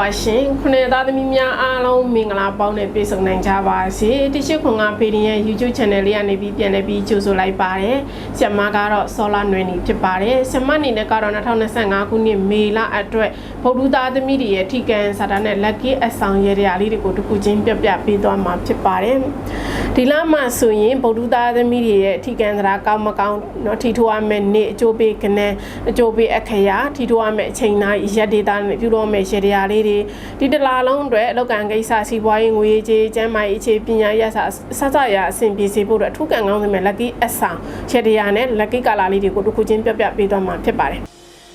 ပါရှင်ခုနှစ်သားသမီးများအားလုံးမင်္ဂလာပေါင်းနဲ့ပြည့်စုံနိုင်ကြပါစေတရှိခွန်ကဖေဒီရဲ့ YouTube channel လေးကနေပြီးပြန်လည်ပြီးကြိုဆိုလိုက်ပါတယ်ဆရာမကတော့ဆောလာနွယ်နေဖြစ်ပါတယ်ဆရာမအနေနဲ့ကတော့2025ခုနှစ်မေလအတွက်ဗုဒ္ဓသားသမီးတွေရဲ့ထိကန်စာတာနဲ့ lucky အဆောင်ရရလေးတွေကိုတစ်ခုချင်းပြပြပေးသွားမှာဖြစ်ပါတယ်ဒီလမှာဆိုရင်ဗုဒ္ဓသားသမီးတွေရဲ့ထိကန်စရာကောင်းမကောင်းเนาะထိထိုးရမယ့်နေ့အကျိုးပေးကနေအကျိုးပေးအခရာထိထိုးရမယ့်အချိန်တိုင်းရက်ဒေတာနဲ့ပြုလုပ်မယ့်ရ ရလေးတွေဒီတလားလုံးအတွက်အလောက်ကန်ကိစ္စစီးပွားရေးငွေရေးကြေးကျန်းမာရေးအခြေပညာရေးဆဆဆရအဆင်ပြေစေဖို့အတွက်အထူးကန်ကောင်းစမဲ့ lucky အဆောင်ရရနဲ့ lucky ကာလာလေးတွေကိုတစ်ခုချင်းပြပြပေးသွားမှာဖြစ်ပါတယ်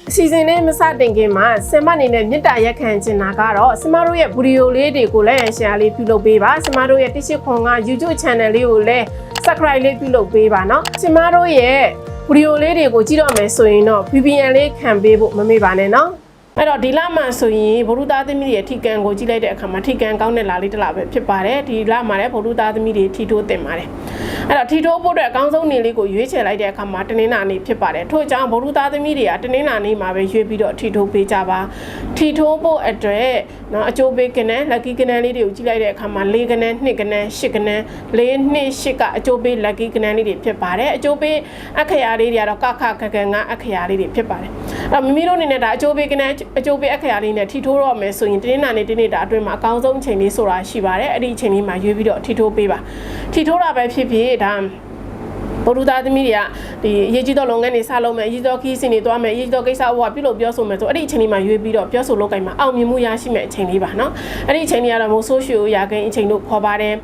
အစီအစဉ်လေးမစတင်ခင်မှာဆင်မအနေနဲ့မြစ်တာရက်ခံချင်တာကတော့ဆင်မတို့ရဲ့ဗီဒီယိုလေးတွေကိုလည်းရှယ်လေးပြုလုပ်ပေးပါဆင်မတို့ရဲ့တရှိခွန်က YouTube channel လေးကိုလည်း subscribe လေးပြုလုပ်ပေးပါเนาะဆင်မတို့ရဲ့ဗီဒီယိုလေးတွေကိုကြည့်တော့မယ်ဆိုရင်တော့ VPN လေးခံပေးဖို့မမေ့ပါနဲ့เนาะ အဲ့တော့ဒီလမှာဆိုရင်ဗုဒ္ဓသားသမီးတွေရဲ့ထီကံကိုကြည့်လိုက်တဲ့အခါမှာထီကံကောင်းတဲ့လာလေးတစ်လားပဲဖြစ်ပါတယ်ဒီလမှာလည်းဗုဒ္ဓသားသမီးတွေထီထိုးတင်ပါတယ်အဲ့တော့ထီထိုးဖို့အတွက်အကောင်းဆုံးနေလေးကိုရွေးချယ်လိုက်တဲ့အခါမှာတနင်္လာနေ့ဖြစ်ပါတယ်ထို့ကြောင့်ဗုဒ္ဓသားသမီးတွေကတနင်္လာနေ့မှာပဲရွေးပြီးတော့ထီထိုးပေးကြပါထီထိုးဖို့အတွက်နော်အချိုးပေးကနန်း lucky ကနန်းလေးတွေကိုကြည့်လိုက်တဲ့အခါမှာ၄ကနန်း၂ကနန်း၈ကနန်း၄၂၈ကအချိုးပေး lucky ကနန်းလေးတွေဖြစ်ပါတယ်အချိုးပေးအခရာလေးတွေကတော့ကခခကံကအခရာလေးတွေဖြစ်ပါတယ် အဲ့တော့မိမိတို့အနေနဲ့ဒါအကျိုးပေးကနေအကျိုးပေးအခရာလေးနဲ့ထီထိုးတော့မယ်ဆိုရင်တင်းနာနေတင်းနေတာအတွင်းမှာအကောင်းဆုံးအချိန်လေးဆိုတာရှိပါတယ်အဲ့ဒီအချိန်လေးမှာရွေးပြီးတော့ထီထိုးပေးပါထီထိုးတာပဲဖြစ်ဖြစ်ဒါ ဗုဒ္ဓသားသမီးတွေကဒီအရေးကြီးသောလုပ်ငန်းတွေစလုပ်မယ်အရေးကြီးသောခီးစဉ်တွေသွားမယ်အရေးကြီးသောကိစ္စဘဝပြုလုပ်ပြောဆိုမယ်ဆိုအဲ့ဒီအချိန်လေးမှာရွေးပြီးတော့ပြောဆိုလုပ်ကိုင်မှာအောင်မြင်မှုရရှိမယ်အချိန်လေးပါနော်အဲ့ဒီအချိန်လေးကတော့မိုးဆိုးရှူရာကိန်းအချိန်တို့ခေါ်ပါတယ်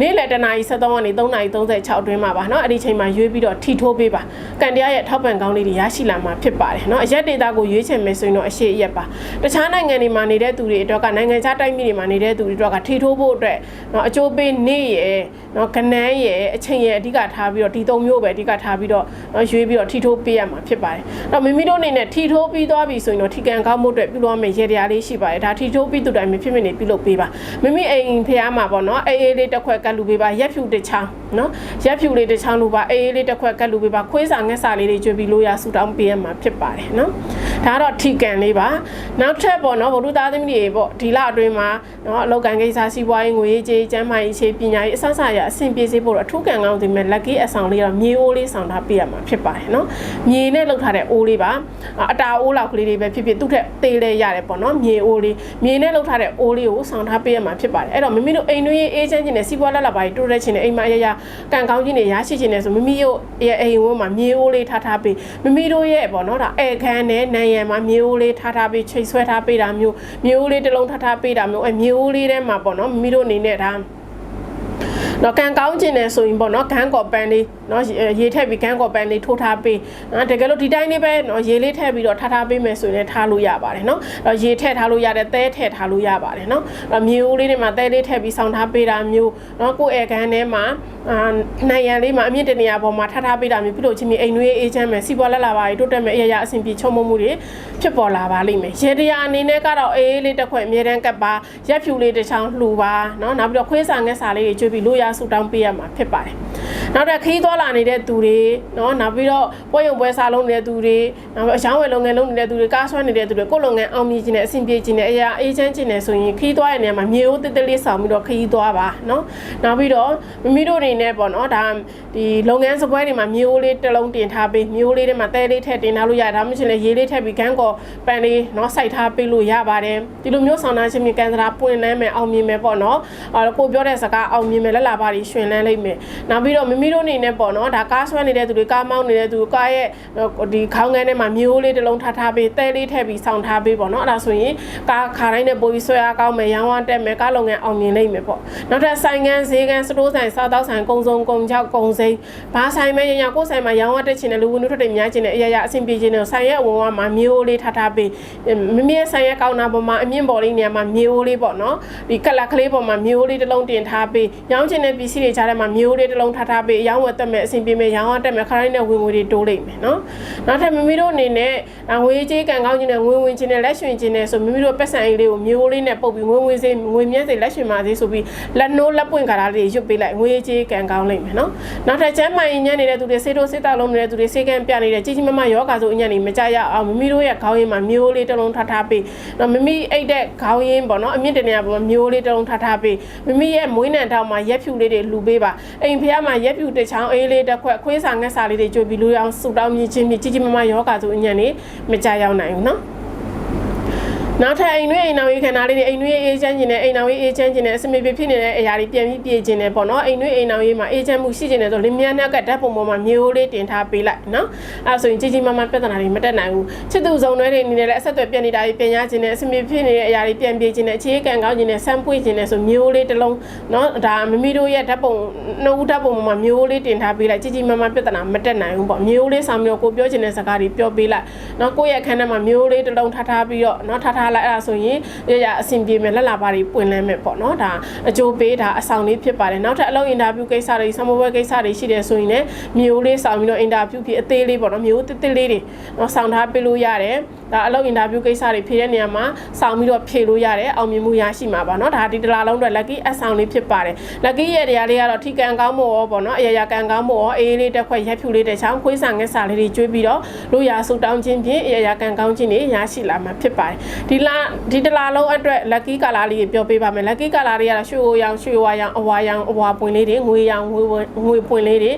နေ့လယ်တနာရီ73ကနေ3နာရီ36အတွင်းမှာပါနော်အဲ့ဒီအချိန်မှာရွေးပြီးတော့ထီထိုးပေးပါကန်တရားရဲ့ထောက်ပံ့ကောင်းလေးတွေရရှိလာမှာဖြစ်ပါတယ်နော်အရက်ဒေတာကိုရွေးချယ်မယ်ဆိုရင်တော့အရှိအရက်ပါတခြားနိုင်ငံတွေမှာနေတဲ့သူတွေအတွက်ကနိုင်ငံခြားတိုင်းပြည်တွေမှာနေတဲ့သူတွေအတွက်ကထီထိုးဖို့အတွက်နော်အကျိုးပေးနေ့ရယ်နော်ကနန်းရယ်အချိန်ရယ်အဓိကထားပြီးတော့ဒီသုံးမျိုးပဲအဓိကထားပြီးတော့နော်ရွေးပြီးတော့ထီထိုးပေးရမှာဖြစ်ပါတယ်။အဲ့တော့မိမိတို့အနေနဲ့ထီထိုးပြီးသွားပြီဆိုရင်တော့ထီကန်ကောင်းမှုအတွက်ပြုလုပ်ရမယ့်ရည်ရည်လေးရှိပါတယ်။ဒါထီထိုးပြီးသူတိုင်းဖြစ်ဖြစ်နေပြုလုပ်ပေးပါ။မိမိအိမ်ဖျားမှာပေါ့နော်အေးအေးလေးတစ်ခွက်ကတ်လူပေးပါရက်ဖြူတစ်ချောင်းနော်ရက်ဖြူလေးတစ်ချောင်းလူပါအေးအေးလေးတစ်ခွက်ကတ်လူပေးပါခွေးစာငှက်စာလေးတွေကျွေးပြီးလို့ရဆူတောင်းပေးရမှာဖြစ်ပါတယ်နော်။ဒါကတော့ထီကန်လေးပါ။နောက်ထပ်ပေါ့နော်ဗုဒ္ဓသားသမီးတွေပေါ့ဒီလအတွင်းမှာနော်အလောက်ကန်ကိစ္စစီးပွားရေးငွေရေးကြေးကျန်းမာရေးအခြေပညာရေးအစစအရအဆင်ပြေစေဖို့တော့အထူးကန်ကောင်းဒီမဲ့ lucky အဆောင်လေးတော့မြေအိုးလေးဆောင်ထားပေးရမှာဖြစ်ပါတယ်နော်မြေနဲ့လောက်ထားတဲ့အိုးလေးပါအတာအိုးလောက်ကလေးတွေပဲဖြစ်ဖြစ်သူ့ထက်သေးလဲရတယ်ပေါ့နော်မြေအိုးလေးမြေနဲ့လောက်ထားတဲ့အိုးလေးကိုဆောင်ထားပေးရမှာဖြစ်ပါတယ်အဲ့တော့မိမိတို့အိမ်တွင်းအေးချမ်းခြင်းနဲ့စီးပွားလက်လာပါတိုးတက်ခြင်းနဲ့အိမ်မအရရကန်ကောင်းခြင်းနဲ့ရရှိခြင်းနဲ့ဆိုမိမိတို့ရဲ့အိမ်ဝန်းမှာမြေအိုးလေးထားထားပေးမိမိတို့ရဲ့ပေါ့နော်ဒါအဲခန်းနဲ့နံရံမှာမြေအိုးလေးထားထားပေးချိတ်ဆွဲထားပေးတာမျိုးမြေအိုးလေးတစ်လုံးထားထားပေးတာမျိုးအဲမြေအိုးလေးထဲမှာပေါ့နော်မိမိတို့အနေနဲ့ဒါ တော့ကန်ကောင်းခြင်းနဲ့ဆိုရင်ပေါ့နော်ဂန်းကော်ပန်လေးနော်ရေထည့်ပြီးဂန်းကော်ပန်လေးထိုးထားပေးနော်တကယ်လို့ဒီတိုင်းလေးပဲနော်ရေလေးထည့်ပြီးတော့ထားထားပေးမယ်ဆိုရင်ထားလို့ရပါတယ်နော်တော့ရေထည့်ထားလို့ရတယ်သဲထည့်ထားလို့ရပါတယ်နော်တော့မြေဦးလေးတွေမှာသဲလေးထည့်ပြီးဆောင်းထားပေးတာမျိုးနော်ကိုယ့်အဲဂန်းထဲမှာအာနိုင်ရန်လေးမှာအမြင့်တနေရာပေါ်မှာထားထားပေးတာမျိုးပြုလုပ်ချင်းမြေအိမ်နွေးအေးချမ်းမယ်စီးပွားလက်လာပါတိုးတက်မယ်အရာရာအဆင်ပြေချုံမမှုတွေဖြစ်ပေါ်လာပါလိမ့်မယ်ရေတရားအနေနဲ့ကတော့အေးလေးတစ်ခွက်အမြဲတမ်းကပ်ပါရက်ဖြူလေးတစ်ချောင်းလှူပါနော်နောက်ပြီးတော့ခွေးစာငက်စာလေးတွေကျွေးပြီးလို့ရဆူတောင်းပေးရမှာဖြစ်ပါတယ် နောက်တစ်ခီးသွားလာနေတဲ့သူတွေနော်နောက်ပြီးတော့ပွဲရုံပွဲစားလုံးနေတဲ့သူတွေနောက်ပြီးအချောင်းဝယ်လုပ်ငန်းလုပ်နေတဲ့သူတွေကားဆွဲနေတဲ့သူတွေကိုယ်လုပ်ငန်းအောင်မြင်ခြင်းနဲ့အဆင်ပြေခြင်းနဲ့အရာအေးချမ်းခြင်းနဲ့ဆိုရင်ခီးသွားတဲ့နေရာမှာမြေအိုးတစ်တစ်လေးဆောင်ပြီးတော့ခီးသွားပါနော်နောက်ပြီးတော့မိမိတို့တွေနဲ့ပေါ့နော်ဒါဒီလုပ်ငန်းစပွဲတွေမှာမြေအိုးလေးတစ်လုံးတင်ထားပေးမြေအိုးလေးတွေမှာတဲလေးထည့်တင်ထားလို့ရတယ်ဒါမှမဟုတ်ရင်ရေလေးထည့်ပြီးခန်းကော်ပန်လေးနော်စိုက်ထားပေးလို့ရပါတယ်ဒီလိုမျိုးဆောင်နာခြင်းမြေကန်စရာပွင့်လန်းမယ်အောင်မြင်မယ်ပေါ့နော်အဲကိုပြောတဲ့စကားအောင်မြင်မယ်လက်လာပါတွေရှင်လန်းလိမ့်မယ်နောက်ပြီးတော့မိမိတို့အနေနဲ့ပေါ့နော်ဒါကားဆွဲနေတဲ့သူတွေကားမောင်းနေတဲ့သူကားရဲ့ဒီခေါင်းငန်းထဲမှာမျိုးလေးတစ်လုံးထားထားပေးတဲလေးထည့်ပြီးဆောင်းထားပေးပေါ့နော်အဲ့ဒါဆိုရင်ကားခါတိုင်းနဲ့ပိုပြီးဆွဲအားကောင်းမယ်ရောင်းဝတက်မယ်ကားလုပ်ငန်းအောင်မြင်လိမ့်မယ်ပေါ့နောက်ထပ်ဆိုင်ငန်းဈေးကန်းစတိုးဆိုင်စားတောက်ဆိုင်ကုံစုံကုံချောက်ကုံစိမ်းဘာဆိုင်မဲရရကိုယ်ဆိုင်မှာရောင်းဝတက်ချင်တဲ့လူဝင်တို့ထွက်တွေများချင်တဲ့အရာရာအဆင်ပြေချင်တဲ့ဆိုင်ရဲ့အဝင်ဝမှာမျိုးလေးထားထားပေးမမြဲဆိုင်ရဲ့ကောင်းတာပေါ်မှာအမြင့်ပေါ်လေးနေရာမှာမျိုးလေးပေါ့နော်ဒီကလတ်ကလေးပေါ်မှာမျိုးလေးတစ်လုံးတင်ထားပေးရောင်းချင်တဲ့ပစ္စည်းတွေကြားထဲမှာမျိုးလေးတစ်လုံးထားထားပေးတွေရောင်းဝယ်တက်မဲ့အဆင်ပြေမဲ့ရောင်းဝယ်တက်မဲ့ခရိုင်းနဲ့ဝင်ငွေတွေတိုးလိမ့်မယ်နော်နောက်ထပ်မိမိတို့အနေနဲ့ငွေကြေးကံကောင်းခြင်းနဲ့ငွေဝင်ခြင်းနဲ့လက်ရွှင်ခြင်းနဲ့ဆိုမိမိတို့ပတ်စံအိတ်လေးကိုမျိုးလေးနဲ့ပုတ်ပြီးငွေဝင်စေငွေမြန်းစေလက်ရွှင်ပါစေဆိုပြီးလက်နိုးလက်ပွင့်ခါတာလေးရွတ်ပေးလိုက်ငွေကြေးကံကောင်းလိမ့်မယ်နော်နောက်ထပ်ကျမ်းမာရင်ညံ့နေတဲ့သူတွေစေတိုစေတောက်လုံးနေတဲ့သူတွေစေကံပြနေတဲ့ကြီးကြီးမားမားယောဂါဆိုအညံ့နေမကြရအောင်မိမိတို့ရဲ့ခေါင်းရင်းမှာမျိုးလေးတစ်လုံးထားထားပေးနော်မိမိအိတ်တဲ့ခေါင်းရင်းပေါ့နော်အမြင့်တနေရာပေါ်မှာမျိုးလေးတစ်လုံးထားထားပေးမိမိရဲ့မွေးနံတောက်မှာရက်ဖြူလေးတွေလူပေးပါအိမ်ဖျားမှာရက်ဖြူတစ်ချောင်းအေးလေးတစ်ခွက်ခွေးစာငက်စာလေးတွေကြွပြီးလူအောင်ဆူတောင်းမြင့်ချင်းမြင့်ကြီးကြီးမားမားယောဂါဆိုအညံ့နေမကြရောက်နိုင်ဘူးနော် နောက်ထပ်အိမ်တွင်းအိမ်နောက်ရေးခန္ဓာလေးတွေအိမ်တွင်းအေးချမ်းခြင်းနဲ့အိမ်နောက်ရေးအေးချမ်းခြင်းနဲ့အစမေပြဖြစ်နေတဲ့အရာတွေပြန်ပြီးပြေခြင်းနဲ့ပေါ့နော်အိမ်တွင်းအိမ်နောက်ရေးမှာအေးချမ်းမှုရှိခြင်းနဲ့ဆိုလင်းမြန်းတဲ့ကဓာတ်ပုံပေါ်မှာမျိုးလေးတင်ထားပေးလိုက်နော်အဲဆိုရင်ကြီးကြီးမားမားပြဿနာတွေမတက်နိုင်ဘူးချစ်သူစုံတွဲတွေအနေနဲ့လည်းအဆက်အသွယ်ပြတ်နေတာတွေပြန်ရခြင်းနဲ့အစမေဖြစ်နေတဲ့အရာတွေပြန်ပြေခြင်းနဲ့အခြေခံကောင်းခြင်းနဲ့ဆန်းပွေ့ခြင်းနဲ့ဆိုမျိုးလေးတစ်လုံးနော်ဒါမမီတို့ရဲ့ဓာတ်ပုံနှုတ်ဓာတ်ပုံပေါ်မှာမျိုးလေးတင်ထားပေးလိုက်ကြီးကြီးမားမားပြဿနာမတက်နိုင်ဘူးပေါ့မျိုးလေးဆောင်ပြီးတော့ကိုပြောခြင်းတဲ့စကားတွေပြောပေးလိုက်နော်ကိုယ့်ရဲ့ခန္ဓာမှာမျိုးလေးတစ်လုံးထားထားပြီးတော့နော်ထားထားလိုက်အဲ့ဒါဆိုရင်ရရအဆင်ပြေမယ်လက်လာပါတွေပွင့်လန်းမယ်ပေါ့နော်ဒါအကျိုးပေးတာအဆောင်လေးဖြစ်ပါတယ်နောက်ထပ်အလုပ်အင်တာဗျူးကိစ္စတွေဆမ်မဘွဲကိစ္စတွေရှိတယ်ဆိုရင်လည်းမျိုးလေးဆောင်ပြီးတော့အင်တာဗျူးဖြစ်အသေးလေးပေါ့နော်မျိုးတစ်တစ်လေးတွေနော်ဆောင်ထားပေးလို့ရတယ်ဒါအလုပ်အင်တာဗျူးကိစ္စတွေဖြေတဲ့နေရာမှာဆောင်ပြီးတော့ဖြေလို့ရတယ်အောင်မြင်မှုရရှိမှာပါနော်ဒါဒီတလားလုံးအတွက် lucky အဆောင်လေးဖြစ်ပါတယ် lucky ရဲ့တရားလေးကတော့ထိကန်ကောင်းမို့ရောပေါ့နော်အရာရာကန်ကောင်းမို့ရောအေးလေးတစ်ခွက်ရက်ဖြူလေးတစ်ချောင်းခွေးဆာငက်စာလေးတွေကျွေးပြီးတော့လူရာဆူတောင်းခြင်းဖြင့်အရာရာကန်ကောင်းခြင်းတွေရရှိလာမှာဖြစ်ပါတယ်ဒီလားဒီတလားလုံးအတွက် lucky ကာလာလေးပြောပေးပါမယ် lucky ကာလာလေးကတော့ရွှေရောင်ရွှေဝါရောင်အဝါရောင်အဝါပွင့်လေးတွေငွေရောင်ငွေငွေပွင့်လေးတွေ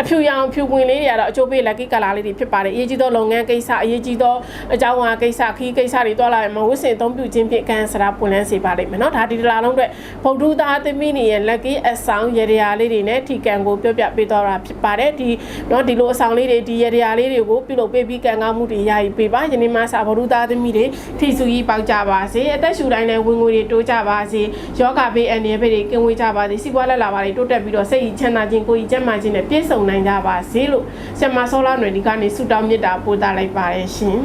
အဖြူရောင်ဖြူပွင့်လေးတွေကတော့အချိုးပေး lucky color လေးတွေဖြစ်ပါတယ်အရေးကြီးသောလုပ်ငန်းကိစ္စအရေးကြီးသောအကြောင်းအရာကိစ္စခီးကိစ္စတွေတွားလာရင်မဝစ်စင်အသုံးပြုခြင်းဖြင့်ကံစရာပွင့်လန်းစေပါလိမ့်မယ်နော်ဒါဒီတလာလုံးအတွက်ဗုဒ္ဓသားသမီးနေရဲ့ lucky အဆောင်ရေရာလေးတွေနဲ့ထီကံကိုပြောပြပေးသွားတာဖြစ်ပါတယ်ဒီနော်ဒီလိုအဆောင်လေးတွေဒီရေရာလေးတွေကိုပြုလုပ်ပေးပြီးကံကောင်းမှုတွေရယူပေးပါယနေ့မှစဗုဒ္ဓသားသမီးတွေထီစုကြီးပေါက်ကြပါစေအသက်ရှူတိုင်းလည်းဝင်ငွေတွေတိုးကြပါစေယောဂဘေးအန္တရာယ်ဘေးတွေကင်းဝေးကြပါစေစီးပွားလက်လာပါတွေတိုးတက်ပြီးတော့စိတ်ချမ်းသာခြင်းကိုယ်ကြီးကျန်းမာခြင်းနဲ့ပြည့်စုံနိုင်ကြပါစေလို့ဆရာမဆောလာຫນွယ်ဒီကနေဆုတောင်းမေတ္တာပို့သလိုက်ပါတယ်ရှင်